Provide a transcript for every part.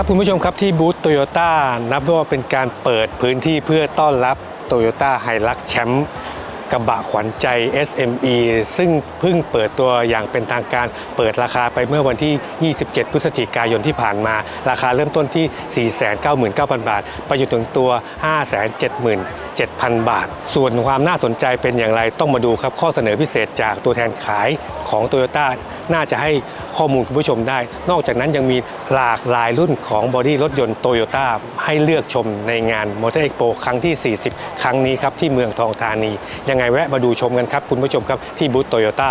ครับคุณผู้ชมครับที่บูธโตโยต้านับว่าเป็นการเปิดพื้นที่เพื่อต้อนรับโตโยต้าไฮรักแชมป์กระบะขวัญใจ SME ซึ่งเพิ่งเปิดตัวอย่างเป็นทางการเปิดราคาไปเมื่อวันที่ 27 พฤศจิกายนที่ผ่านมา ราคาเริ่มต้นที่ 499,000 บาท ไปจนถึงตัว 570,000 7,000 บาท ส่วนความน่าสนใจเป็นอย่างไรต้องมาดูครับ ข้อเสนอพิเศษจากตัวแทนขายของ Toyota น่าจะให้ข้อมูลคุณผู้ชมได้ นอกจากนั้นยังมีหลากหลายรุ่นของบอดี้รถยนต์โตโยต้าให้เลือกชมในงาน Motor Expo ครั้งที่ 40 ครั้งนี้ครับ ที่เมืองทองธานี ยังไงแวะมาดูชมกันครับ คุณผู้ชมครับที่บูธโตโยต้า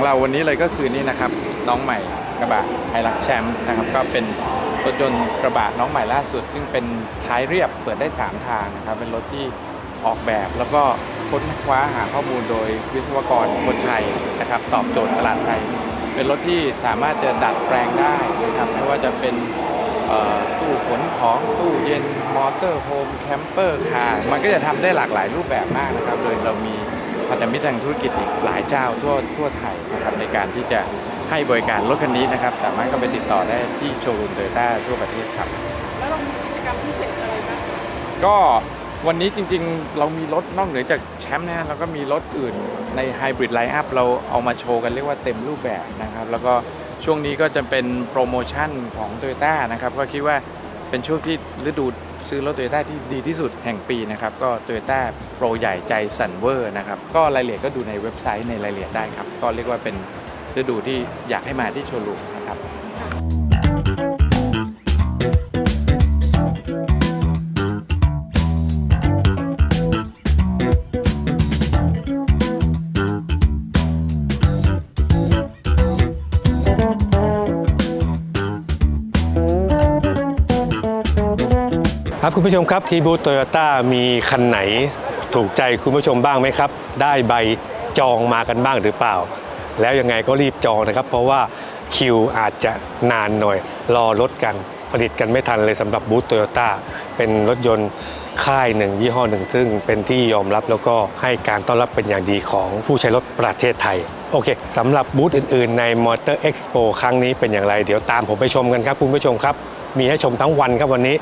ของเราวันนี้เลยก็คือนี่นะครับน้องใหม่กระบะไฮรักแชมป์นะครับก็เป็นรถยนต์กระบะน้องใหม่ล่าสุด ซึ่งเป็นท้ายเรียบเปิดได้ 3 ทางนะครับเป็นรถที่ออกแบบแล้วก็ค้นคว้าหาข้อมูลโดยวิศวกรคนไทยนะครับตอบโจทย์ตลาดไทย เป็นรถที่สามารถจะดัดแปลงได้นะครับไม่ว่าจะเป็นตู้ขนของตู้เย็นมอเตอร์โฮมแคมเปอร์คาร์มันก็จะทำได้หลากหลายรูปแบบมากนะครับ โดยเรามี พันธมิตรทางธุรกิจอีกหลายเจ้าทั่วทั่วไทยนะครับในการที่จะให้บริการรถคันนี้นะครับ สามารถเข้าไปติดต่อได้ที่โชว์รูมโตโยต้าทั่วประเทศครับ แล้วเรามีกิจกรรมพิเศษอะไรบ้างก็วันนี้จริงๆ เรามีรถนอกเหนือจากแชมป์นะฮะเราก็มีรถอื่นในไฮบริดไลน์อัพเราเอามาโชว์กันเรียกว่าเต็มรูปแบบนะครับ แล้วก็ช่วงนี้ก็จะเป็นโปรโมชั่นของ t o y ยต้นะครับ ก็คิดว่าเป็นช่วงที่ฤดู ซื้อรถโตโยต้าที่ดีที่สุดแห่งปีนะครับก็โตโยต้าโปรใหญ่ใจสันเวอร์นะครับก็รายละเอียดก็ดูในเว็บไซต์ในรายละเอียดได้ครับ ก็เรียกว่าเป็นฤดูที่อยากให้มาที่โชว์รูมนะครับ ครับคุณผู้ชมครับที่บูธโตโยต้ามีคันไหนถูกใจคุณผู้ชมบ้างไหมครับ ได้ใบจองมากันบ้างหรือเปล่า แล้วยังไงก็รีบจองนะครับ เพราะว่าคิวอาจจะนานหน่อย รอรถกันผลิตกันไม่ทันเลยสำหรับบูธโตโยต้าเป็นรถยนต์ค่ายหนึ่งยี่ห้อหนึ่ง ซึ่งเป็นที่ยอมรับแล้วก็ให้การต้อนรับเป็นอย่างดีของผู้ใช้รถประเทศไทย โอเคสำหรับบูธอื่น ๆ ใน Motor Expo ครั้งนี้เป็นอย่างไร เดี๋ยวตามผมไปชมกันครับคุณผู้ชมครับ มีให้ชมทั้งวันครับวันนี้